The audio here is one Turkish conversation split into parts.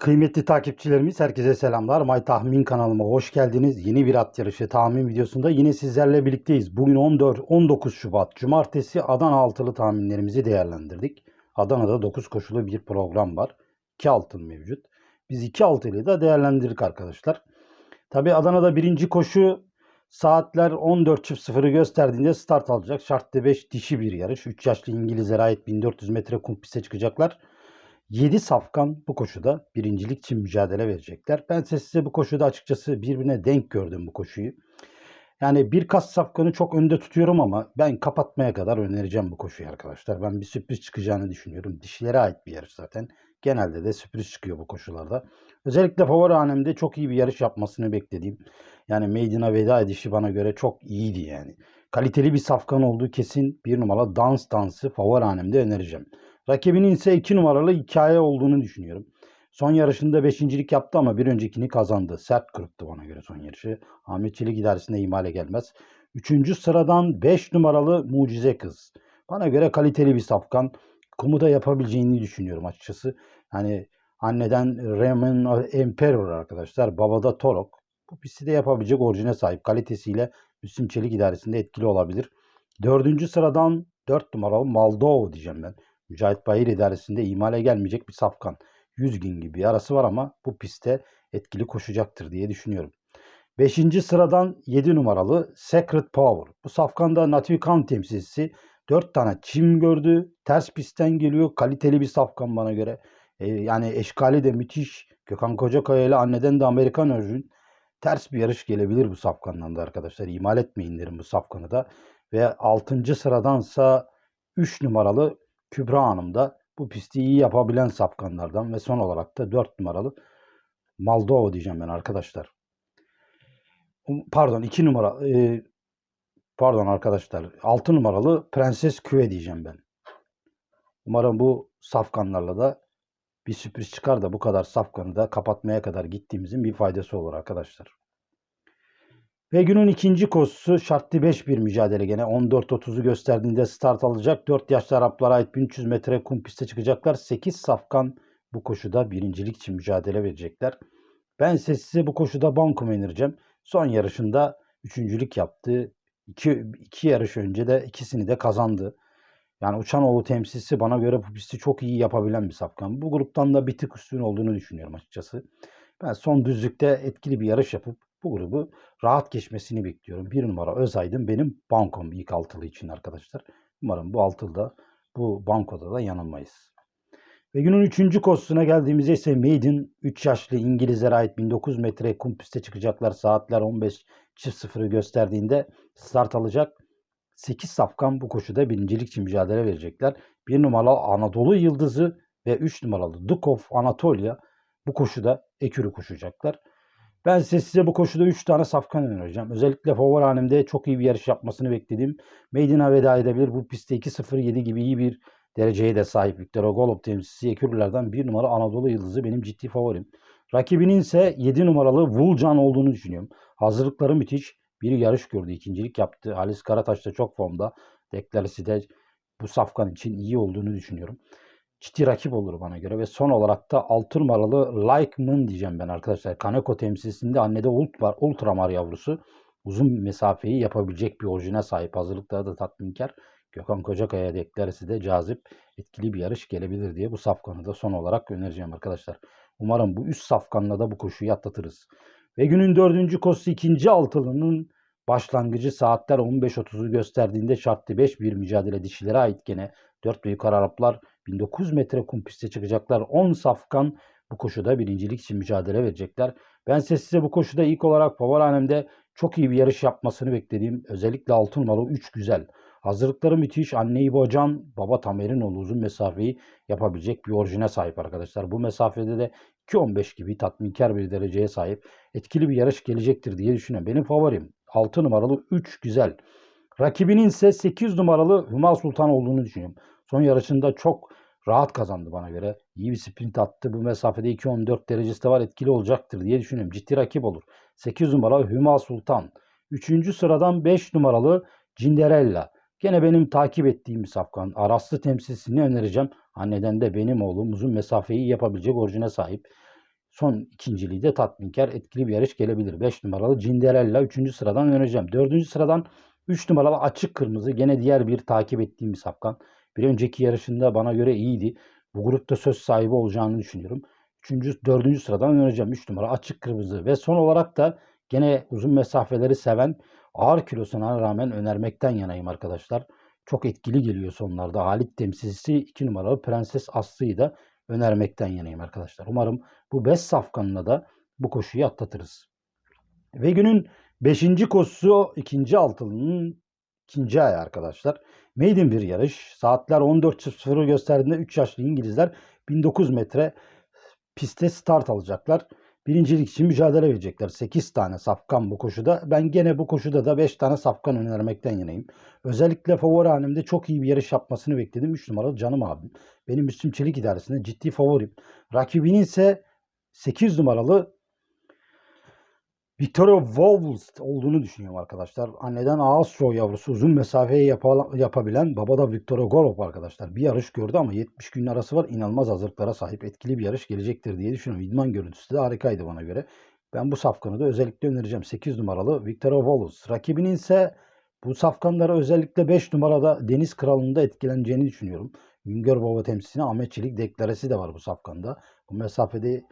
Kıymetli takipçilerimiz herkese selamlar. May Tahmin kanalıma hoş geldiniz. Yeni bir at yarışı tahmin videosunda yine sizlerle birlikteyiz. Bugün 14 19 Şubat Cumartesi Adana altılı tahminlerimizi değerlendirdik. Adana'da 9 koşulu bir program var. 2 altın mevcut. Biz 2 altılıyı da değerlendirdik arkadaşlar. Tabi Adana'da birinci koşu saatler 14.00'ı gösterdiğinde start alacak. Şartlı 5 dişi bir yarış. 3 yaşlı İngilizlere ait 1400 metre kum piste çıkacaklar. 7 safkan bu koşuda birincilik için mücadele verecekler. Ben size bu koşuda açıkçası birbirine denk gördüm bu koşuyu. Yani birkaç safkanı çok önde tutuyorum ama ben kapatmaya kadar önereceğim bu koşuyu arkadaşlar. Ben bir sürpriz çıkacağını düşünüyorum. Dişilere ait bir yarış zaten. Genelde de sürpriz çıkıyor bu koşularda. Özellikle favori hanemde çok iyi bir yarış yapmasını beklediğim. Yani Maiden'a veda edişi bana göre çok iyiydi yani. Kaliteli bir safkan olduğu kesin bir numara dans dansı favori hanemde önereceğim. Rakibinin ise 2 numaralı hikaye olduğunu düşünüyorum. Son yarışında beşincilik yaptı ama bir öncekini kazandı. Sert kırıktı bana göre son yarışı. Ahmet Çelik idaresinde ihmale gelmez. Üçüncü sıradan 5 numaralı Mucize Kız. Bana göre kaliteli bir safkan. Kumu da yapabileceğini düşünüyorum açıkçası. Hani anneden Raymond Emperor arkadaşlar. Babada Torok. Bu pisti de yapabilecek orijine sahip. Kalitesiyle Müslüm Çelik idaresinde etkili olabilir. Dördüncü sıradan 4 numaralı Maldov diyeceğim ben. Mücahit Bayır idaresinde imale gelmeyecek bir safkan. 100 gün gibi arası var ama bu pistte etkili koşacaktır diye düşünüyorum. 5. sıradan 7 numaralı Secret Power. Bu safkanda Natif Kan temsilcisi 4 tane çim gördü. Ters pistten geliyor. Kaliteli bir safkan bana göre. Ee, yani eşkali de müthiş. Gökhan Kocakaya ile anneden de Amerikan örgün. Ters bir yarış gelebilir bu safkandan da arkadaşlar. İmal etmeyin derim bu safkanı da. Ve 6. sıradansa 3 numaralı Kübra Hanım da bu pisti iyi yapabilen safkanlardan ve son olarak da 4 numaralı Maldova diyeceğim ben arkadaşlar. Pardon 2 numara e, pardon arkadaşlar 6 numaralı Prenses Küve diyeceğim ben. Umarım bu safkanlarla da bir sürpriz çıkar da bu kadar safkanı da kapatmaya kadar gittiğimizin bir faydası olur arkadaşlar. Ve günün ikinci koşusu şartlı 5 bir mücadele gene 14.30'u gösterdiğinde start alacak. 4 yaşlı Araplara ait 1300 metre kum piste çıkacaklar. 8 safkan bu koşuda birincilik için mücadele verecekler. Ben ise size bu koşuda banko önereceğim. Son yarışında üçüncülük yaptı. İki, iki yarış önce de ikisini de kazandı. Yani Uçanoğlu temsilcisi bana göre bu pisti çok iyi yapabilen bir safkan. Bu gruptan da bir tık üstün olduğunu düşünüyorum açıkçası. Ben son düzlükte etkili bir yarış yapıp bu grubu rahat geçmesini bekliyorum. Bir numara Özaydın benim bankom ilk altılı için arkadaşlar. Umarım bu altılıda bu bankoda da yanılmayız. Ve günün üçüncü koşusuna geldiğimizde ise Maiden 3 yaşlı İngilizlere ait 1900 metre kum piste çıkacaklar. Saatler 15.00'ı gösterdiğinde start alacak. 8 safkan bu koşuda birincilik için mücadele verecekler. 1 numaralı Anadolu Yıldızı ve 3 numaralı Duke of Anatolia bu koşuda ekürü koşacaklar. Ben size, size bu koşuda 3 tane safkan önereceğim. Özellikle favori hanemde çok iyi bir yarış yapmasını beklediğim Maiden'a veda edebilir. Bu pistte 2.07 gibi iyi bir dereceye de sahip Victor Ogolov temsilcisi Ekürlerden bir numara Anadolu Yıldızı benim ciddi favorim. Rakibinin ise 7 numaralı Vulcan olduğunu düşünüyorum. Hazırlıkları müthiş. Bir yarış gördü. ikincilik yaptı. Halis Karataş da çok formda. Deklarisi de bu safkan için iyi olduğunu düşünüyorum ciddi rakip olur bana göre. Ve son olarak da 6 numaralı Likeman diyeceğim ben arkadaşlar. Kaneko temsilcisinde annede Ult var. Ultramar yavrusu. Uzun mesafeyi yapabilecek bir orijine sahip. Hazırlıkları da tatminkar. Gökhan Kocakaya deklaresi de cazip, etkili bir yarış gelebilir diye bu safkanı da son olarak önereceğim arkadaşlar. Umarım bu üst safkanla da bu koşuyu atlatırız. Ve günün dördüncü koşusu ikinci altılının başlangıcı saatler 15.30'u gösterdiğinde şartlı 5 bir mücadele dişilere ait gene 4 ve yukarı Araplar 1900 metre kum piste çıkacaklar. 10 safkan bu koşuda birincilik için mücadele verecekler. Ben size bu koşuda ilk olarak favori çok iyi bir yarış yapmasını beklediğim özellikle 6 numaralı 3 güzel. Hazırlıkları müthiş. Anne İbo Can, baba Tamerinoğlu uzun mesafeyi yapabilecek bir orijine sahip arkadaşlar. Bu mesafede de 2.15 gibi tatminkar bir dereceye sahip. Etkili bir yarış gelecektir diye düşünüyorum. Benim favorim 6 numaralı 3 güzel. Rakibinin ise 8 numaralı Hüma Sultan olduğunu düşünüyorum. Son yarışında çok rahat kazandı bana göre. İyi bir sprint attı. Bu mesafede 2.14 derecesi de var. Etkili olacaktır diye düşünüyorum. Ciddi rakip olur. 8 numaralı Hüma Sultan. 3. sıradan 5 numaralı Cinderella. Gene benim takip ettiğim safkan. Araslı temsilcisini önereceğim. Anneden de benim oğlum uzun mesafeyi yapabilecek orijine sahip. son ikinciliği de tatminkar etkili bir yarış gelebilir. 5 numaralı Cinderella 3. sıradan önereceğim. 4. sıradan 3 numaralı Açık Kırmızı gene diğer bir takip ettiğim bir safkan. Bir önceki yarışında bana göre iyiydi. Bu grupta söz sahibi olacağını düşünüyorum. 3. 4. sıradan önereceğim 3 numara Açık Kırmızı ve son olarak da gene uzun mesafeleri seven ağır kilosuna rağmen önermekten yanayım arkadaşlar. Çok etkili geliyor sonlarda. Halit temsilcisi 2 numaralı Prenses Aslı'yı da önermekten yanayım arkadaşlar. Umarım bu 5 safkanla da bu koşuyu atlatırız. Ve günün 5. koşusu ikinci altılının ikinci ayı arkadaşlar. Maiden bir yarış. Saatler 14.00 gösterdiğinde 3 yaşlı İngilizler 1009 metre piste start alacaklar. Birincilik için mücadele verecekler. 8 tane safkan bu koşuda. Ben gene bu koşuda da 5 tane safkan önermekten yanayım. Özellikle favori halimde çok iyi bir yarış yapmasını bekledim. 3 numaralı canım abim. Benim Müslüm Çelik idaresinde ciddi favorim. Rakibinin ise 8 numaralı Victoria Wolves olduğunu düşünüyorum arkadaşlar. Anneden çoğu yavrusu uzun mesafeyi yapa- yapabilen baba da Victoria Golov arkadaşlar. Bir yarış gördü ama 70 gün arası var. İnanılmaz hazırlıklara sahip etkili bir yarış gelecektir diye düşünüyorum. İdman görüntüsü de harikaydı bana göre. Ben bu safkanı da özellikle önereceğim. 8 numaralı Victoria Wolves. Rakibinin ise bu safkanlara özellikle 5 numarada Deniz Kralı'nda etkileneceğini düşünüyorum. Güngör Baba temsilcisine Ahmet Çelik deklaresi de var bu safkanda. Bu mesafede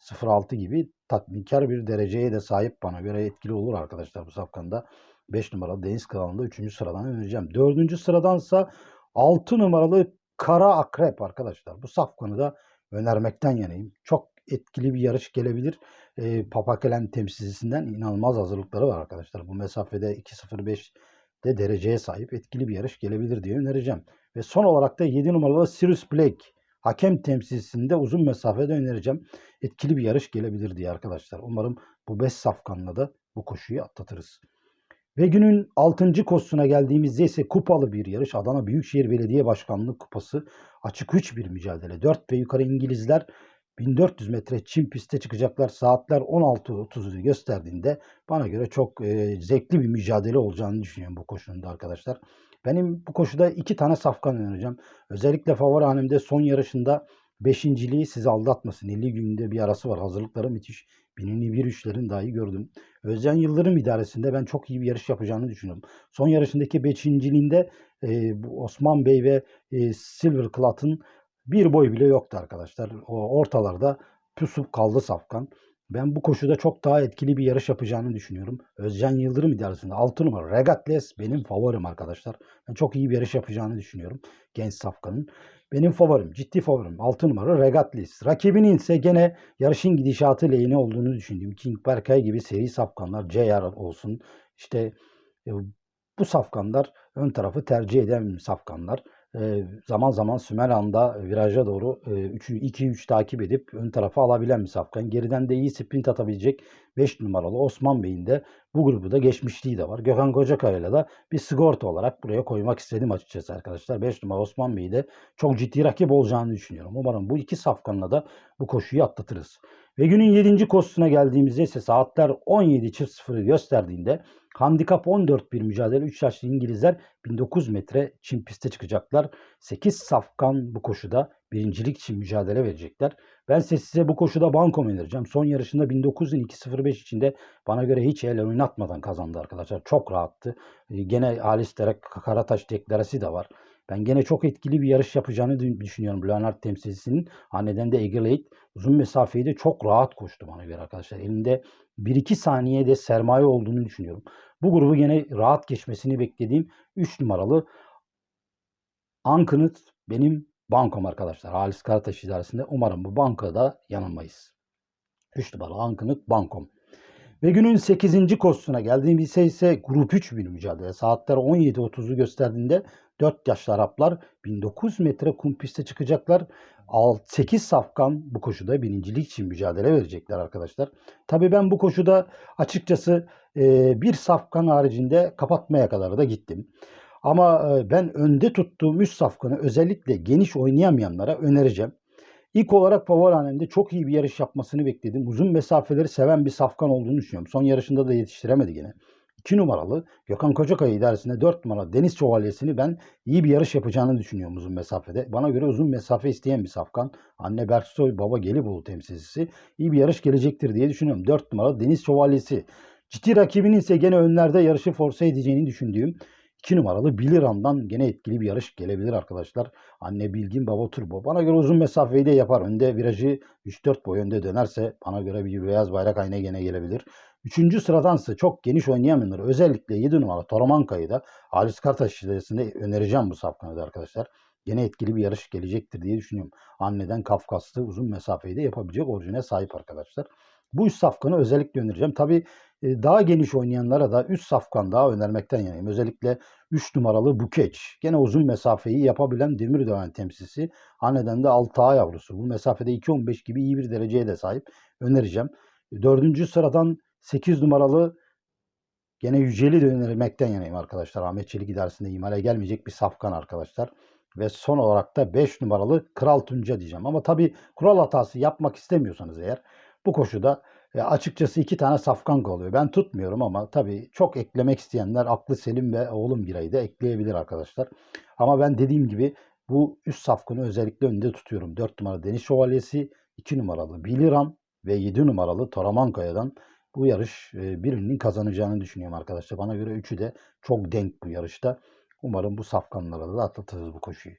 2.06 gibi tatminkar bir dereceye de sahip bana göre etkili olur arkadaşlar bu safkanda. 5 numaralı Deniz Kralı'nda 3. sıradan önereceğim. 4. sıradansa 6 numaralı Kara Akrep arkadaşlar. Bu safkanı da önermekten yanayım. Çok etkili bir yarış gelebilir. E, Papakelen temsilcisinden inanılmaz hazırlıkları var arkadaşlar. Bu mesafede 2.05'de dereceye sahip etkili bir yarış gelebilir diye önereceğim. Ve son olarak da 7 numaralı Sirius Black hakem temsilcisinde uzun mesafede önereceğim. Etkili bir yarış gelebilir diye arkadaşlar. Umarım bu 5 safkanla da bu koşuyu atlatırız. Ve günün 6. koşusuna geldiğimizde ise kupalı bir yarış. Adana Büyükşehir Belediye Başkanlığı Kupası. Açık 3 bir mücadele. 4 ve yukarı İngilizler 1400 metre çim piste çıkacaklar. Saatler 16.30'u gösterdiğinde bana göre çok e, zevkli bir mücadele olacağını düşünüyorum bu koşunun da arkadaşlar. Benim bu koşuda iki tane safkan önereceğim. Özellikle favori hanemde son yarışında beşinciliği sizi aldatmasın. 50 günde bir arası var. Hazırlıkları müthiş. Binini bir üçlerin dahi gördüm. Özcan Yıldırım idaresinde ben çok iyi bir yarış yapacağını düşünüyorum. Son yarışındaki beşinciliğinde e, Osman Bey ve e, Silver Cloud'ın bir boy bile yoktu arkadaşlar. O ortalarda pusup kaldı safkan. Ben bu koşuda çok daha etkili bir yarış yapacağını düşünüyorum. Özcan Yıldırım idaresinde 6 numara Regatles benim favorim arkadaşlar. Ben çok iyi bir yarış yapacağını düşünüyorum. Genç Safkan'ın. Benim favorim, ciddi favorim 6 numara Regatles. Rakibinin ise gene yarışın gidişatı lehine olduğunu düşündüğüm King Berkay gibi seri safkanlar, JR olsun. İşte e, bu safkanlar ön tarafı tercih eden safkanlar. Zaman zaman Sümerhan'da viraja doğru 2-3 takip edip ön tarafa alabilen bir safkan. Geriden de iyi sprint atabilecek 5 numaralı Osman Bey'in de bu grubu da geçmişliği de var. Gökhan Kocakaya'yla da bir sigorta olarak buraya koymak istedim açıkçası arkadaşlar. 5 numara Osman Bey'i de çok ciddi rakip olacağını düşünüyorum. Umarım bu iki safkanla da bu koşuyu atlatırız. Ve günün 7. koşusuna geldiğimizde ise saatler 17.00'ı gösterdiğinde handikap 14 bir mücadele 3 yaşlı İngilizler 1900 metre çim piste çıkacaklar. 8 safkan bu koşuda birincilik için mücadele verecekler. Ben size bu koşuda banko önereceğim. Son yarışında 1900'ün 2.05 içinde bana göre hiç el oynatmadan kazandı arkadaşlar. Çok rahattı. Gene Alistair Karataş deklarası da var. Ben gene çok etkili bir yarış yapacağını düşünüyorum Leonard temsilcisinin. Ha neden de Eight uzun mesafeyi de çok rahat koştu bana göre arkadaşlar. Elinde 1-2 saniyede sermaye olduğunu düşünüyorum. Bu grubu gene rahat geçmesini beklediğim 3 numaralı Ankınıt benim bankom arkadaşlar. Halis Karataş idaresinde. Umarım bu bankada yanılmayız. 3 numaralı Ankınıt bankom. Ve günün 8. koşusuna geldiğimizde ise grup 3 bir mücadele. Saatler 17.30'u gösterdiğinde 4 yaşlı Araplar 1900 metre kum piste çıkacaklar. 8 safkan bu koşuda birincilik için mücadele verecekler arkadaşlar. Tabi ben bu koşuda açıkçası bir safkan haricinde kapatmaya kadar da gittim. Ama ben önde tuttuğum 3 safkanı özellikle geniş oynayamayanlara önereceğim. İlk olarak favori çok iyi bir yarış yapmasını bekledim. Uzun mesafeleri seven bir safkan olduğunu düşünüyorum. Son yarışında da yetiştiremedi yine. 2 numaralı Gökhan Kocakaya idaresinde 4 numara Deniz Şövalyesi'ni ben iyi bir yarış yapacağını düşünüyorum uzun mesafede. Bana göre uzun mesafe isteyen bir safkan. Anne Berksoy, baba Gelibolu temsilcisi. iyi bir yarış gelecektir diye düşünüyorum. 4 numara Deniz Şövalyesi. Ciddi rakibinin ise gene önlerde yarışı force edeceğini düşündüğüm 2 numaralı Biliran'dan gene etkili bir yarış gelebilir arkadaşlar. Anne Bilgin Baba Turbo. Bana göre uzun mesafeyi de yapar. Önde virajı 3-4 boy önde dönerse bana göre bir beyaz bayrak ayna gene gelebilir. Üçüncü sıradansa çok geniş oynayamayanlar özellikle 7 numara Toramanka'yı da Halis Kartaş idaresinde önereceğim bu safkanada arkadaşlar. Gene etkili bir yarış gelecektir diye düşünüyorum. Anneden Kafkaslı uzun mesafeyi de yapabilecek orijine sahip arkadaşlar. Bu üst safkanı özellikle önereceğim. Tabi daha geniş oynayanlara da üst safkan daha önermekten yanayım. Özellikle 3 numaralı Bukeç. Gene uzun mesafeyi yapabilen demir döven temsilcisi. Anneden de 6 A yavrusu. Bu mesafede 2.15 gibi iyi bir dereceye de sahip. Önereceğim. Dördüncü sıradan 8 numaralı gene Yüceli de önermekten yanayım arkadaşlar. Ahmet Çelik idaresinde imale gelmeyecek bir safkan arkadaşlar. Ve son olarak da 5 numaralı Kral Tunca diyeceğim. Ama tabii kural hatası yapmak istemiyorsanız eğer bu koşuda e, açıkçası iki tane safkan kalıyor. Ben tutmuyorum ama tabii çok eklemek isteyenler aklı selim ve oğlum birayı da ekleyebilir arkadaşlar. Ama ben dediğim gibi bu üst safkanı özellikle önde tutuyorum. 4 numaralı Deniz Şövalyesi, 2 numaralı Biliran ve 7 numaralı Toramankaya'dan bu yarış e, birinin kazanacağını düşünüyorum arkadaşlar. Bana göre üçü de çok denk bu yarışta. Umarım bu safkanlara da atlatırız bu koşuyu.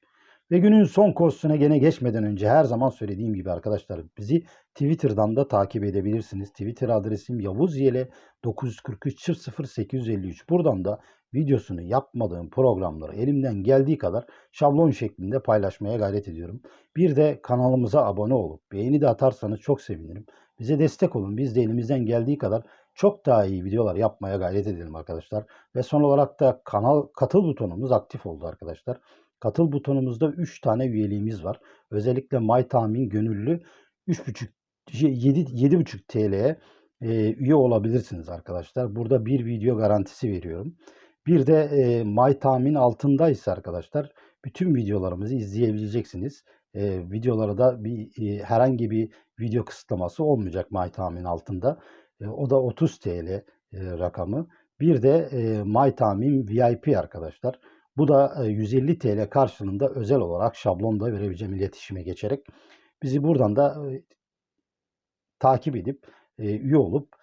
Ve günün son koşusuna gene geçmeden önce her zaman söylediğim gibi arkadaşlar bizi Twitter'dan da takip edebilirsiniz. Twitter adresim Yavuz Yele 943 0853. Buradan da videosunu yapmadığım programları elimden geldiği kadar şablon şeklinde paylaşmaya gayret ediyorum. Bir de kanalımıza abone olup beğeni de atarsanız çok sevinirim. Bize destek olun. Biz de elimizden geldiği kadar çok daha iyi videolar yapmaya gayret edelim arkadaşlar. Ve son olarak da kanal katıl butonumuz aktif oldu arkadaşlar. Katıl butonumuzda 3 tane üyeliğimiz var. Özellikle My Tahmin gönüllü 3,5 7 7,5 TL'ye e, üye olabilirsiniz arkadaşlar. Burada bir video garantisi veriyorum. Bir de e, My Tahmin altındaysa arkadaşlar bütün videolarımızı izleyebileceksiniz. E, videolara da bir e, herhangi bir video kısıtlaması olmayacak My Tahmin altında. E, o da 30 TL e, rakamı. Bir de e, My Tahmin VIP arkadaşlar. Bu da 150 TL karşılığında özel olarak şablonda verebileceğim iletişime geçerek bizi buradan da takip edip üye olup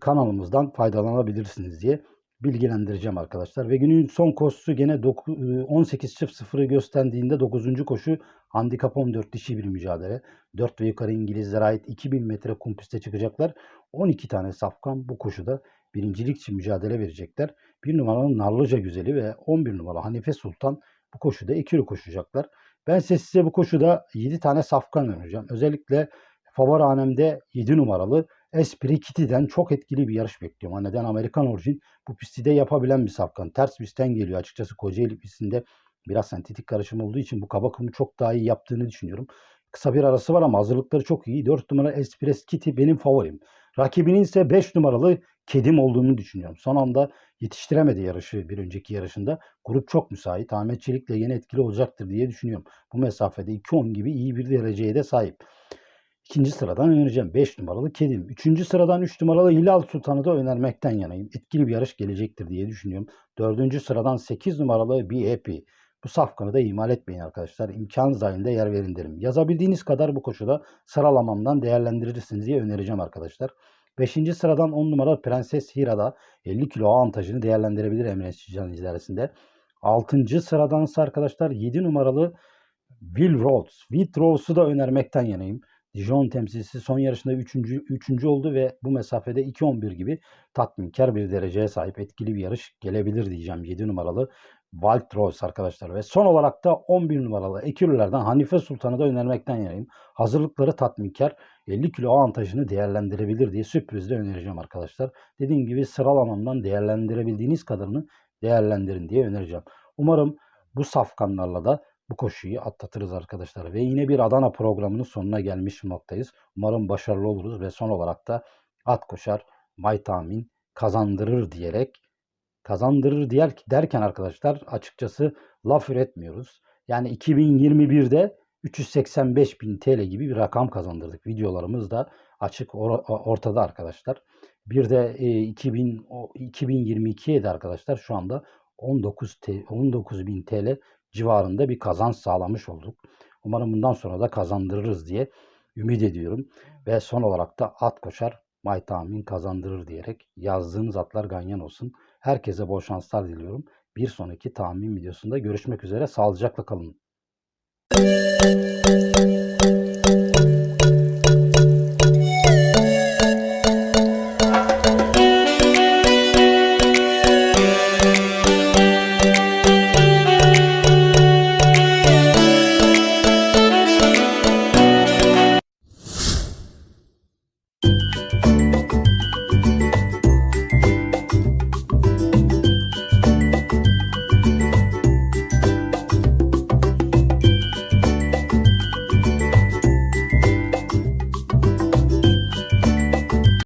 kanalımızdan faydalanabilirsiniz diye bilgilendireceğim arkadaşlar. Ve günün son koşusu gene 18.00'ı gösterdiğinde 9. koşu handikap 14 dişi bir mücadele. 4 ve yukarı İngilizlere ait 2000 metre kum piste çıkacaklar. 12 tane safkan bu koşuda birincilik için mücadele verecekler. 1 numaralı Narlıca Güzeli ve 11 numaralı Hanife Sultan bu koşuda ikili koşacaklar. Ben size bu koşuda 7 tane safkan önereceğim. Özellikle favori 7 numaralı Esprit Kitty'den çok etkili bir yarış bekliyorum. Neden Amerikan orijin bu pisti de yapabilen bir safkan. Ters pistten geliyor açıkçası Kocaeli pistinde biraz sentetik karışım olduğu için bu kaba çok daha iyi yaptığını düşünüyorum. Kısa bir arası var ama hazırlıkları çok iyi. 4 numara Esprit Kitty benim favorim. Rakibinin ise 5 numaralı Kedim olduğunu düşünüyorum. Son anda yetiştiremedi yarışı bir önceki yarışında. Grup çok müsait. Ahmet Çelik de yine etkili olacaktır diye düşünüyorum. Bu mesafede 2-10 gibi iyi bir dereceye de sahip. İkinci sıradan önereceğim. 5 numaralı Kedim. Üçüncü sıradan 3 numaralı Hilal Sultan'ı da önermekten yanayım. Etkili bir yarış gelecektir diye düşünüyorum. Dördüncü sıradan 8 numaralı Be Happy. Bu safkanı da ihmal etmeyin arkadaşlar. İmkan dahilinde yer verin derim. Yazabildiğiniz kadar bu koşuda sıralamamdan değerlendirirsiniz diye önereceğim arkadaşlar. 5. sıradan 10 numara Prenses Hira'da 50 kilo avantajını değerlendirebilir Emre Çican ilerisinde. 6. sıradansa arkadaşlar 7 numaralı Will Rhodes. Will Rhodes'u da önermekten yanayım. Dijon temsilcisi son yarışında 3. 3. oldu ve bu mesafede 2.11 gibi tatminkar bir dereceye sahip etkili bir yarış gelebilir diyeceğim 7 numaralı Wild Rose arkadaşlar. Ve son olarak da 11 numaralı Ekürülerden Hanife Sultan'ı da önermekten yanayım. Hazırlıkları tatminkar 50 kilo avantajını değerlendirebilir diye sürprizle önereceğim arkadaşlar. Dediğim gibi sıralamamdan değerlendirebildiğiniz kadarını değerlendirin diye önereceğim. Umarım bu safkanlarla da bu koşuyu atlatırız arkadaşlar. Ve yine bir Adana programının sonuna gelmiş noktayız. Umarım başarılı oluruz ve son olarak da at koşar, may kazandırır diyerek kazandırır diğer derken arkadaşlar açıkçası laf üretmiyoruz. Yani 2021'de 385 bin TL gibi bir rakam kazandırdık. Videolarımız da açık or ortada arkadaşlar. Bir de e, 2000 o 2022'ye de arkadaşlar şu anda 19 T, 19.000 TL civarında bir kazanç sağlamış olduk. Umarım bundan sonra da kazandırırız diye ümit ediyorum. Ve son olarak da at koşar, may tahmin kazandırır diyerek yazdığınız atlar ganyan olsun. Herkese bol şanslar diliyorum. Bir sonraki tahmin videosunda görüşmek üzere. Sağlıcakla kalın.